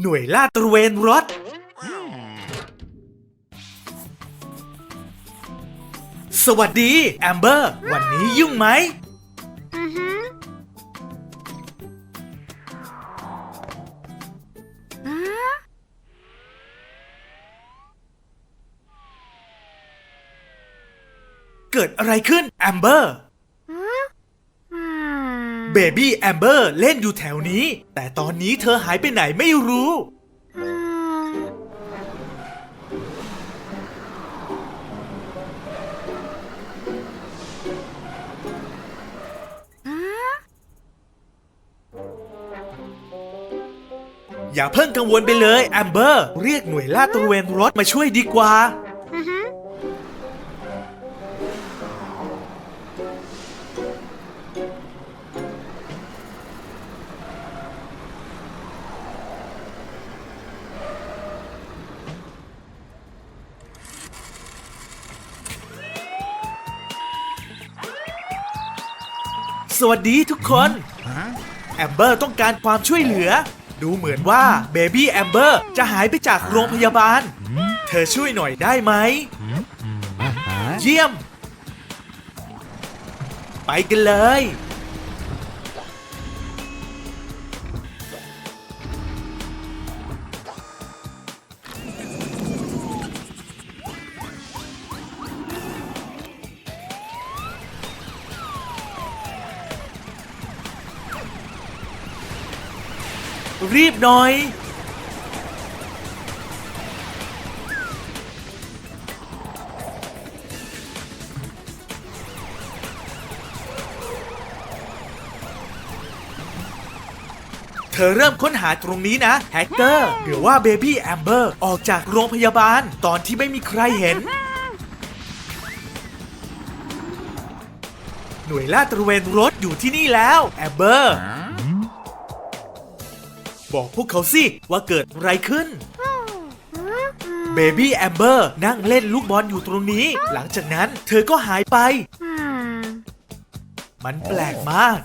หน่วยลาดตระเวนรถ สวัสดี แอมเบอร์ วันนี้ยุ่งไหมอือฮึอ่าเกิดอะไรขึ้น แอมเบอร์อ่า เบบี้แอมเบอร์เล่นอยู่แถวนี้ แต่ตอนนี้เธอหายไปไหนไม่รู้อ่าอย่าเพิ่งกังวลไปเลยแอมเบอร์ เรียกหน่วยลาดตระเวนรถมาช่วยดีกว่า วัสดีทุกคนแอมเบอร์ต้องการความช่วยเหลือ ดูเหมือนว่าเบบี้แอมเบอร์จะหายไปจากโรงพยาบาล เธอช่วยหน่อยได้ไหม เยี่ยม ไปกันเลย รีบหน่อย เธอเริ่มค้นหาตรงนี้นะ แฮกเกอร์หรือว่าเบบี้แอมเบอร์ออกจากโรงพยาบาลตอนที่ไม่มีใครเห็น หน่วยลาดตระเวนรถอยู่ที่นี่แล้ว แอมเบอร์ บอกพวกเขาสิ ว่าเกิดอะไรขึ้น เบบี้แอมเบอร์นั่งเล่นลูกบอลอยู่ตรงนี้ หลังจากนั้นเธอก็หายไปอ่ามันแปลกมาก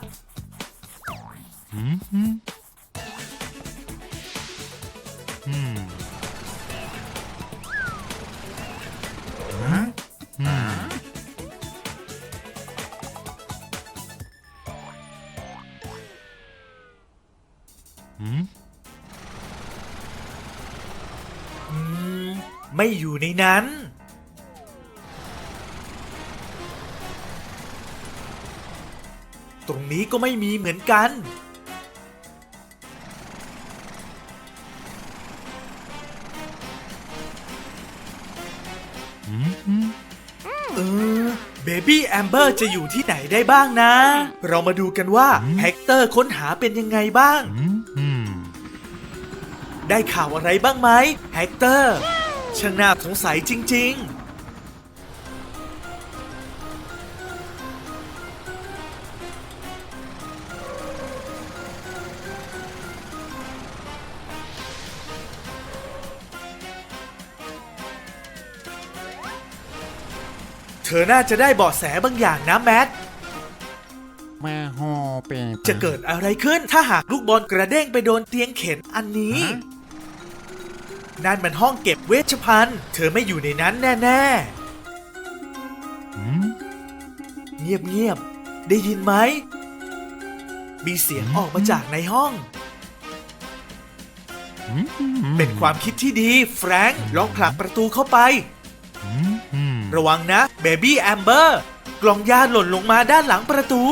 ไม่อยู่ในนั้น ตรงนี้ก็ไม่มีเหมือนกัน เออ เบบี้แอมเบอร์จะอยู่ที่ไหนได้บ้างนะ เรามาดูกันว่าแฮกเตอร์ค้นหาเป็นยังไงบ้าง ได้ข่าวอะไรบ้างไหมแฮกเตอร์ ช่างน่าสงสัยจริงๆเธอน่าจะได้เบาะแสบางอย่างนะแมทมาฮอเป็นจะเกิดอะไรขึ้นถ้าหากลูกบอลกระเด้งไปโดนเตียงเข็นอันนี้ นั่นมันห้องเก็บเวชภัณฑ์ เธอไม่อยู่ในนั้นแน่ๆเงียบๆ ได้ยินไหม มีเสียงออกมาจากในห้อง เป็นความคิดที่ดี แฟรงค์ลองผลักประตูเข้าไป ระวังนะเบบี้แอมเบอร์ กล่องยาหล่นลงมาด้านหลังประตู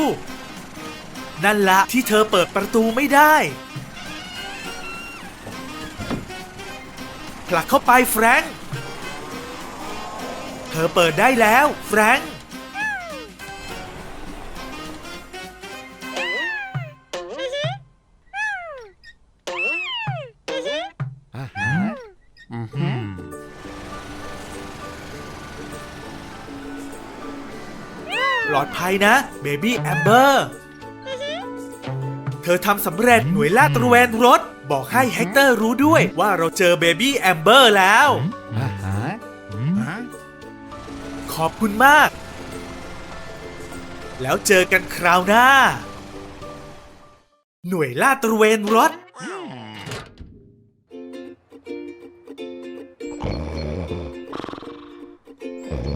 นั่นละที่เธอเปิดประตูไม่ได้ ผลักเข้าไปแฟรงค์เธอเปิดได้แล้วแฟรงค์อาหารอือฮึปลอดภัยนะเบบี้แอมเบอร์ เธอทำสำเร็จหน่วยลาดตระเวนรถ บอกให้แฮกเตอร์รู้ด้วยว่าเราเจอเบบี้แอมเบอร์แล้วอาหารฮะขอบคุณมาก แล้วเจอกันคราวหน้า หน่วยลาดตระเวนรถ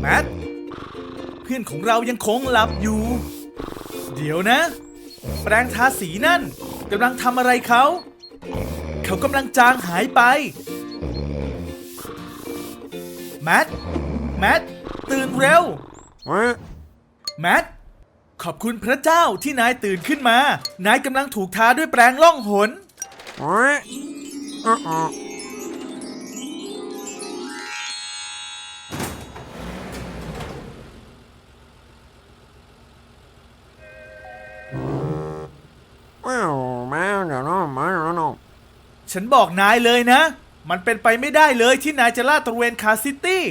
แมท เพื่อนของเรายังคงหลับอยู่ เดี๋ยวนะ แปรงทาสีนั่นกำลังทำอะไรเขา เขากำลังจางหายไป แมท แมท ตื่นเร็ว แมท ขอบคุณพระเจ้าที่นายตื่นขึ้นมา นายกำลังถูกทาด้วยแปรงล่องหน ฉันบอกนายเลยนะ มันเป็นไปไม่ได้เลยที่นายจะลาดตระเวนคาซิตี้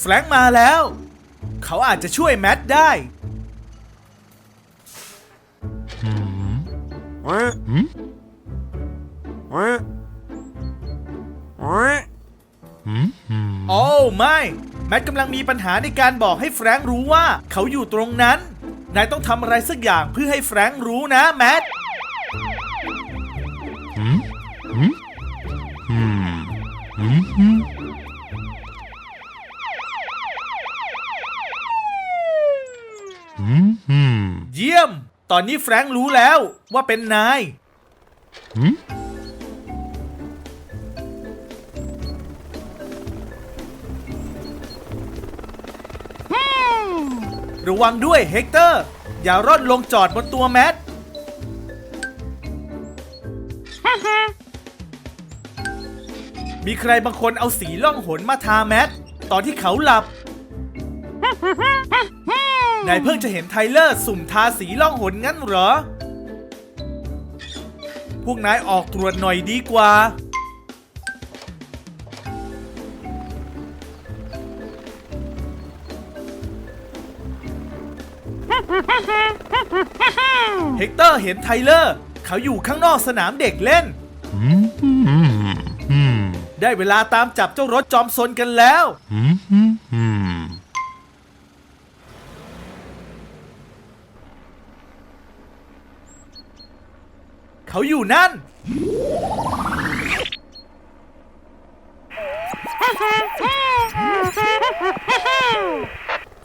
แฟรงค์มาแล้ว เขาอาจจะช่วยแมทได้ โอ้ไม่ แมทกำลังมีปัญหาในการบอกให้แฟรงค์รู้ว่าเขาอยู่ตรงนั้น นายต้องทำอะไรสักอย่างเพื่อให้แฟรงค์รู้นะแมทเยี่ยม ตอนนี้แฟรงค์รู้แล้วว่าเป็นนาย ระวังด้วยเฮกเตอร์ อย่าร่อนลงจอดบนตัวแมท มีใครบางคนเอาสีล่องหนมาทาแมท ตอนที่เขาหลับ นายเพิ่งจะเห็นไทเลอร์สุ่มทาสีล่องหนงั้นเหรอ พวกนายออกตรวจหน่อยดีกว่า เฮกเตอร์เห็นไทเลอร์ เขาอยู่ข้างนอกสนามเด็กเล่น ได้เวลาตามจับเจ้ารถจอมซนกันแล้ว เขาอยู่นั่น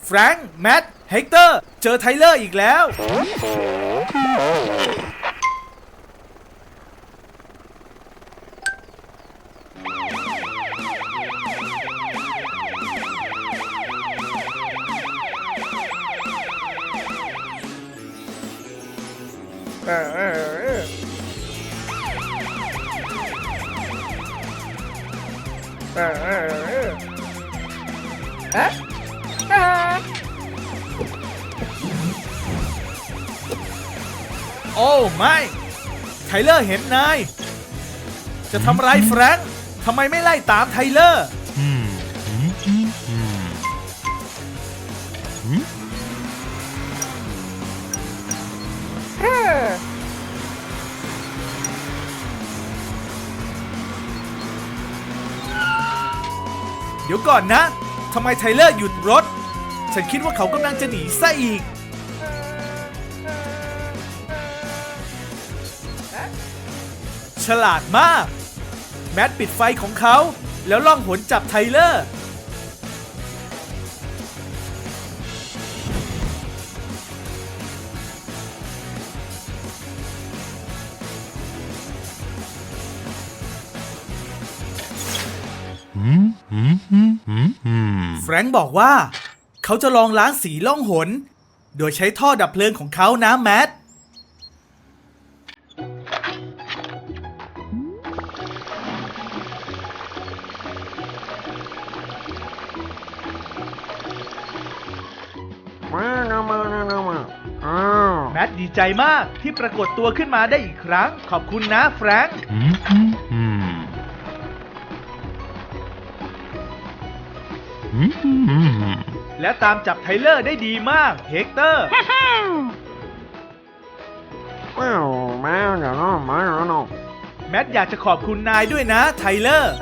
แฟรงค์แมท เฮกเตอร์ เจอไทเลอร์อีกแล้ว โอ้ไม่ไทเลอร์เห็นนาย จะทำอะไรแฟรงค์ทำไมไม่ไล่ตามไทเลอร์เดี๋ยวก่อนนะ ทำไมไทเลอร์หยุดรถ ฉันคิดว่าเขากำลังจะหนีซะอีก ฉลาดมาก แมทปิดไฟของเขา แล้วล่องหนจับไทเลอร์ แฟรงค์บอกว่า เขาจะลองล้างสีล่องหน โดยใช้ท่อดับเพลิงของเขานะแมท แมทดีใจมากที่ปรากฏตัวขึ้นมาได้อีกครั้ง ขอบคุณนะแฟรงค์และตามจับไทเลอร์ได้ดีมากเฮกเตอร์ แมทอยากจะขอบคุณนายด้วยนะไทเลอร์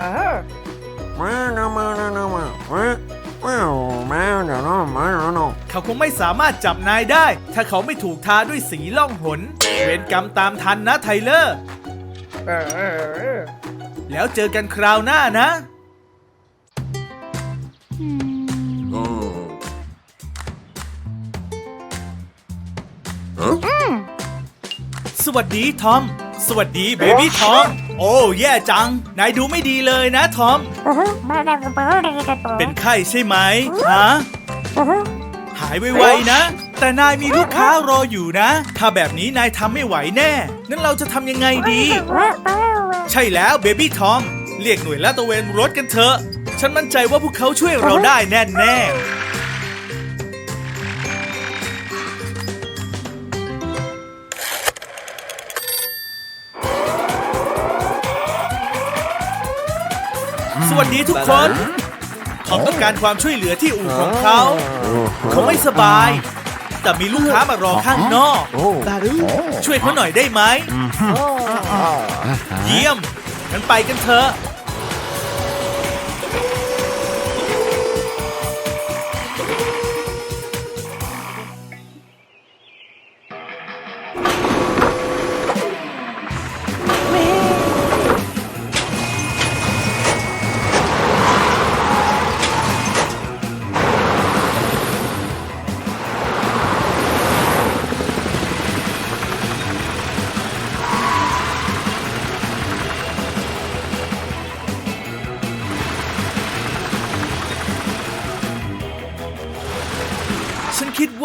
ว้าวมา เดี๋ยวน้องมาเดี๋ยวน้องเขาคงไม่สามารถจับนายได้ ถ้าเขาไม่ถูกทาด้วยสีล่องหน เวรกรรมตามทันนะไทเลอร์ แล้วเจอกันคราวหน้านะ สวัสดีทอม สวัสดีเบบี้ทอม โอ้แย่จัง นายดูไม่ดีเลยนะทอม เป็นไข้ใช่ไหมฮะหายไวๆนะ แต่นายมีลูกค้ารออยู่นะ ถ้าแบบนี้นายทำไม่ไหวแน่นั้นเราจะทำยังไงดี ใช่แล้วเบบี้ทอม เรียกหน่วยลาดตระเวนรถกันเถอะ ฉันมั่นใจว่าพวกเขาช่วยเราได้แน่แน่ สวัสดีทุกคนเขาต้องการความช่วยเหลือที่อู่ของเขา เขาไม่สบาย แต่มีลูกค้ามารอข้างนอกช่วยเขาหน่อยได้ไหม เยี่ยมงั้นไปกันเถอะ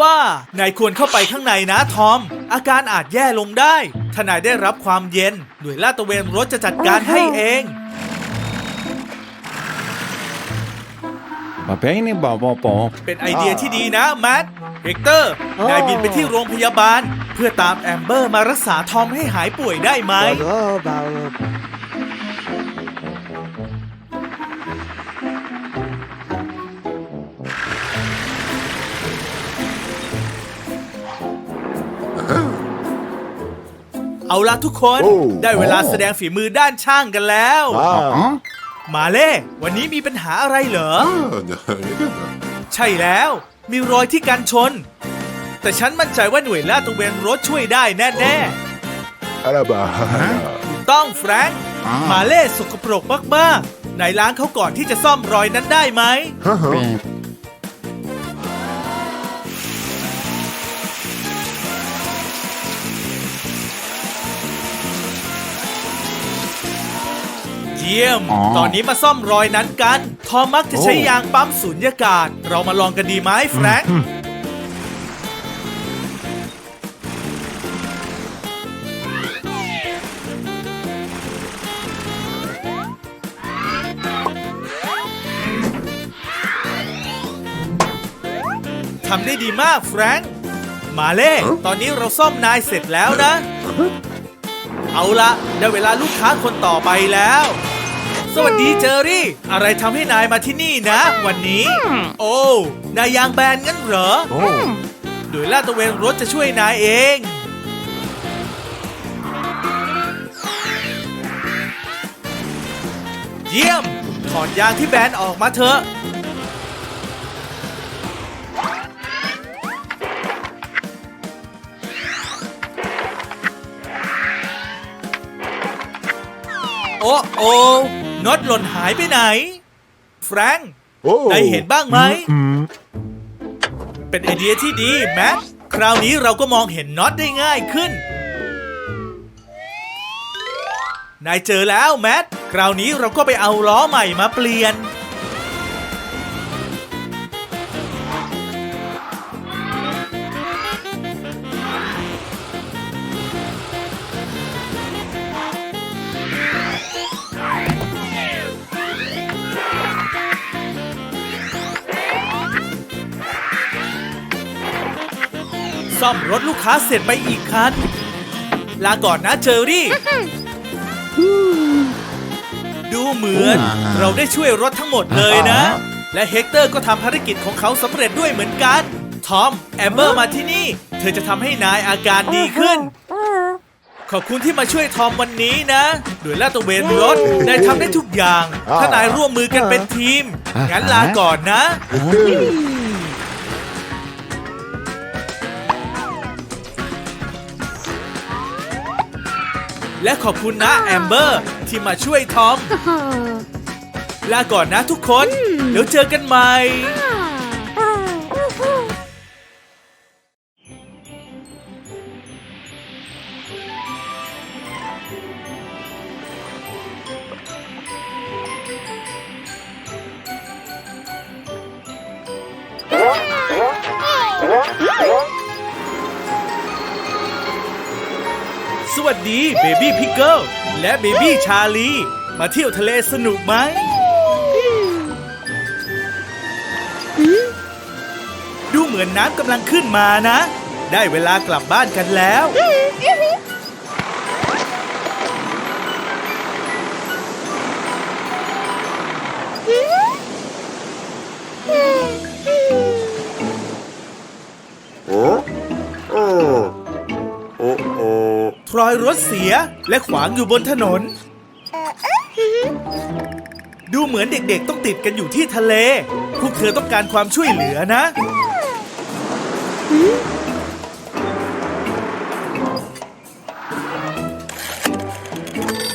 ว่า นายควรเข้าไปข้างในนะทอม อาการอาจแย่ลงได้ ถ้านายได้รับความเย็น หน่วยลาดตระเวนรถจะจัดการให้เอง มาเป็นนี่บอกบอกบอก เป็นไอเดียที่ดีนะแมทเฮกเตอร์ นายบินไปที่โรงพยาบาล เพื่อตามแอมเบอร์มารักษาทอมให้หายป่วยได้ไหม เอาละทุกคนได้เวลาแสดงฝีมือด้านช่างกันแล้วอ๋อมาเล่วันนี้มีปัญหาอะไรเหรอ ใช่แล้ว มีรอยที่กันชน แต่ฉันมั่นใจว่าหน่วยลาดตระเวนรถช่วยได้แน่ Araba. ๆถูกต้องแฟรงค์มาเล่สกปรกมากๆไหนล้างเขาก่อนที่จะซ่อมรอยนั้นได้ไหมเยี่ยม อ๋อ ตอนนี้มาซ่อมรอยนั้นกัน ทอมมักจะใช้ยางปั๊มสูญญากาศ เรามาลองกันดีไหมแฟรงค์ ทำได้ดีมากแฟรงค์มาเล่ ตอนนี้เราซ่อมนายเสร็จแล้วนะ เอาละได้เวลาลูกค้าคนต่อไปแล้ว สวัสดีเจอรี่ อะไรทำให้นายมาที่นี่นะ วันนี้ โอ้นายยางแบนงั้นเหรอโดยลาดตระเวนรถจะช่วยนายเอง เยี่ยม ถอดยางที่แบนออกมาเถอะโอ้โอ้ น็อตหล่นหายไปไหน แฟรงค์ Oh. นายเห็นบ้างไหม เป็นไอเดียที่ดีแมทคราวนี้เราก็มองเห็นน็อตได้ง่ายขึ้น นายเจอแล้วแมทคราวนี้เราก็ไปเอาล้อใหม่มาเปลี่ยนาเสร็จไปอีกคัน ลาก่อนนะเจอรี่ ดูเหมือนเราได้ช่วยรถทั้งหมดเลยนะ และเฮกเตอร์ก็ทำภารกิจของเขาสำเร็จด้วยเหมือนกัน ทอม แอมเบอร์มาที่นี่ เธอจะทำให้นายอาการดีขึ้น ขอบคุณที่มาช่วยทอมวันนี้นะ โดยลาดตระเวนรถนายทำได้ทุกอย่าง ถ้านายร่วมมือกันเป็นทีม งั้นลาก่อนนะ และขอบคุณนะแอมเบอร์ที่มาช่วยทอมโอ้โหลาก่อนนะทุกคน เดี๋ยวเจอกันใหม่ วัสดีเบบี้พิกเกิลและเบบี้ชาลี มาเที่ยวทะเลสนุกไหมดูเหมือนน้ำกำลังขึ้นมานะ ได้เวลากลับบ้านกันแล้ว รอยรถเสียและขวางอยู่บนถนน ดูเหมือนเด็กๆต้องติดกันอยู่ที่ทะเล พวกเธอต้องการความช่วยเหลือนะ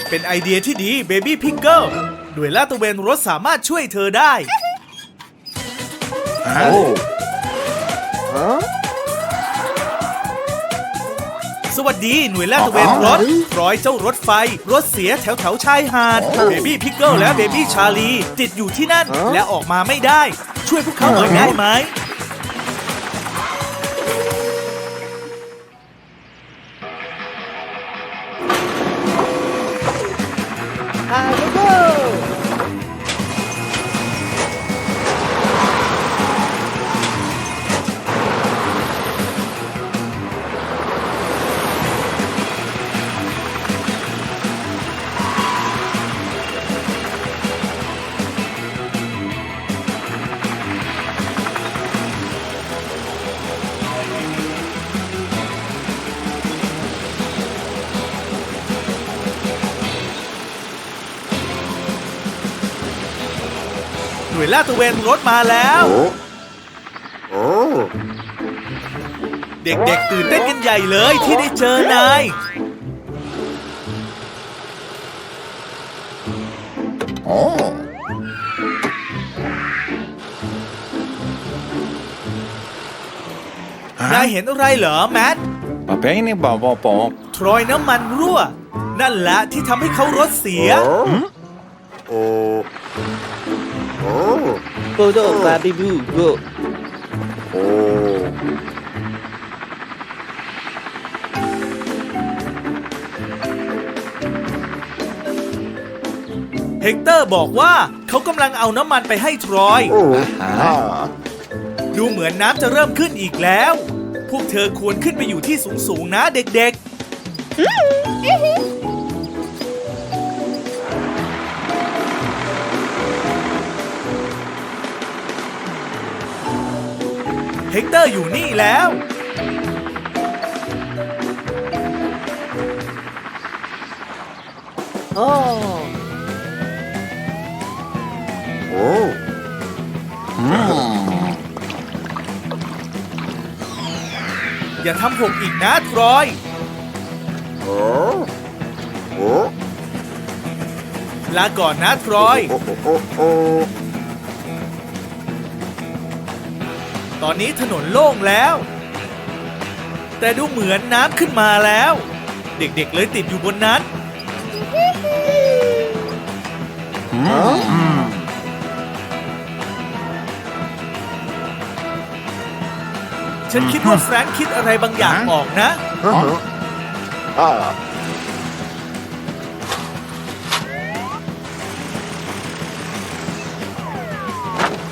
เป็นไอเดียที่ดีเบบี้พิกเกิลด้วยลาดตระเวนรถสามารถช่วยเธอได้ โอ้ สวัสดีหน่วยลาดตระเวนรถร้อยเจ้ารถไฟ รถเสียแถวแถวๆชายหาดเบบี้พิกเกิลและเบบี้ชาลีติดอยู่ที่นั่นและออกมาไม่ได้ ช่วยพวกเขาหน่อยได้ไหม ลาดตระเวนรถมาแล้วโอ้โอ้เด็กๆตื่นเต้นกันใหญ่เลยที่ได้เจอนายโอ้นายเห็นอะไรเหรอแมทปะเป้นี่บอกบอกบอกทรอยน้ำมันรั่ว นั่นแหละที่ทำให้เขารถเสียโอ้โอ้ โกโดบาบิบูโกโอ้เฮกเตอร์บอกว่าเขากำลังเอาน้ำมันไปให้ทรอย โอ้อ่าอ่าดูเหมือนน้ำจะเริ่มขึ้นอีกแล้ว พวกเธอควรขึ้นไปอยู่ที่สูงๆนะเด็กๆ เฮกเตอร์อยู่นี่แล้ว โอ้โอ้อืมอย่าทำหกอีกนะทรอยโอ้โอ้ลาก่อนนะทรอย โอ้โอ้โอ้ ตอนนี้ถนนโล่งแล้ว แต่ดูเหมือนน้ำขึ้นมาแล้ว เด็กๆเลยติดอยู่บนนั้นอืมฉันคิดว่าแฟรงค์คิดอะไรบางอย่างออกนะ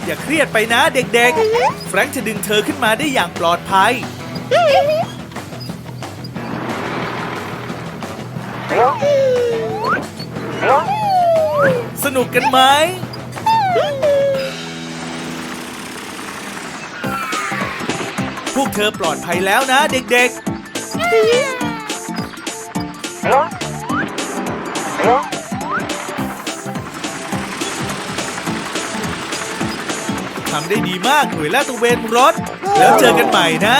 อ่าอ่าอย่าเครียดไปนะเด็กๆ แฟรงค์จะดึงเธอขึ้นมาได้อย่างปลอดภัย สนุกกันไหม พวกเธอปลอดภัยแล้วนะเด็กๆทำได้ดีมากหน่วยลาดตระเวนรถ แล้วเจอกันใหม่นะ